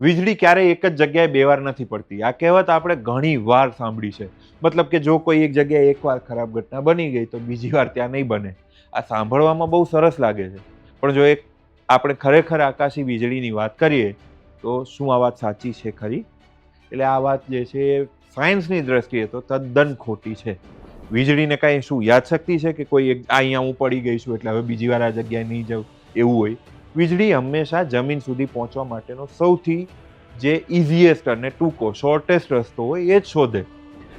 વીજળી ક્યારેય એક જ જગ્યાએ બે વાર નથી પડતી. આ કહેવત આપણે ઘણી વાર સાંભળી છે. મતલબ કે જો કોઈ એક જગ્યાએ એકવાર ખરાબ ઘટના બની ગઈ, તો બીજી વાર ત્યાં નહીં બને. આ સાંભળવામાં બહુ સરસ લાગે છે. પણ જો એક આપણે ખરેખર આકાશી વીજળીની વાત કરીએ, તો શું આ વાત સાચી છે ખરી? એટલે આ વાત જે છે એ સાયન્સની દ્રષ્ટિએ તો તદ્દન ખોટી છે. વીજળીને કાંઈ શું યાદશક્તિ છે કે કોઈ એક અહીંયા હું પડી ગઈ છું, એટલે હવે બીજી વાર આ જગ્યાએ નહીં જાઉં? એવું હોય. વીજળી હંમેશા જમીન સુધી પહોંચવા માટેનો સૌથી જે ઇઝીએસ્ટ અને ટૂંકો શોર્ટેસ્ટ રસ્તો હોય એ જ શોધે.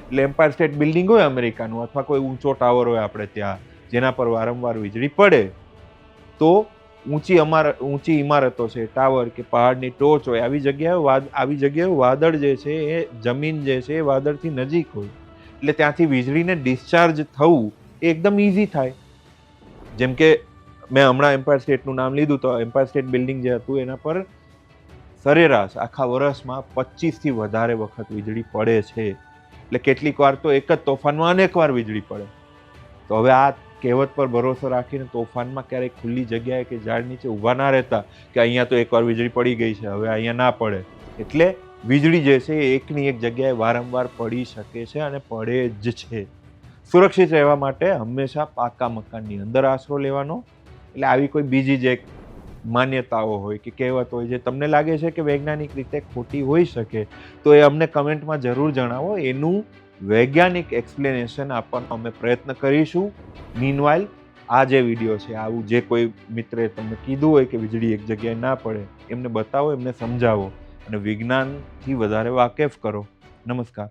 એટલે એમ્પાયર સ્ટેટ બિલ્ડિંગ હોય અમેરિકાનું અથવા કોઈ ઊંચો ટાવર હોય આપણે ત્યાં, જેના પર વારંવાર વીજળી પડે, તો ઊંચી અમાર, ઊંચી ઇમારતો છે ટાવર કે પહાડની ટોચ હોય, આવી જગ્યાએ આવી જગ્યાએ વાદળ જે છે એ જમીન જે છે એ વાદળથી નજીક હોય. એટલે ત્યાંથી વીજળીને ડિસ્ચાર્જ થવું એ એકદમ ઇઝી થાય. જેમ કે મેં હમણાં એમ્પાયર સ્ટેટનું નામ લીધું તો એમ્પાયર સ્ટેટ બિલ્ડિંગ જે હતું એના પર સરેરાશ આખા વર્ષમાં પચીસથી વધારે વખત વીજળી પડે છે. એટલે કેટલીક વાર તો એક જ તોફાનમાં અનેક વાર વીજળી પડે. તો હવે આ કહેવત પર ભરોસો રાખીને તોફાનમાં ક્યારેક ખુલ્લી જગ્યાએ કે ઝાડ નીચે ઊભા ના રહેતા કે અહીંયા તો એકવાર વીજળી પડી ગઈ છે, હવે અહીંયા ના પડે. એટલે વીજળી જે છે એ એકની એક જગ્યાએ વારંવાર પડી શકે છે અને પડે જ છે. સુરક્ષિત રહેવા માટે હંમેશા પાકા મકાનની અંદર આશરો લેવાનો એટલે આવી કોઈ બીજી જે માન્યતાઓ હોય કે કહેવત હોય જે તમને લાગે છે કે વૈજ્ઞાનિક રીતે ખોટી હોઈ શકે, તો એ અમને કમેન્ટમાં જરૂર જણાવો. એનું વૈજ્ઞાનિક એક્સપ્લેનેશન આપવાનો અમે પ્રયત્ન કરીશું. મીનવાઇલ આ જે વીડિયો છે, આવું જે કોઈ મિત્રે તમને કીધું હોય કે વીજળી એક જગ્યાએ ના પડે, એમને બતાવો, એમને સમજાવો અને વિજ્ઞાનથી વધારે વાકેફ કરો. નમસ્કાર.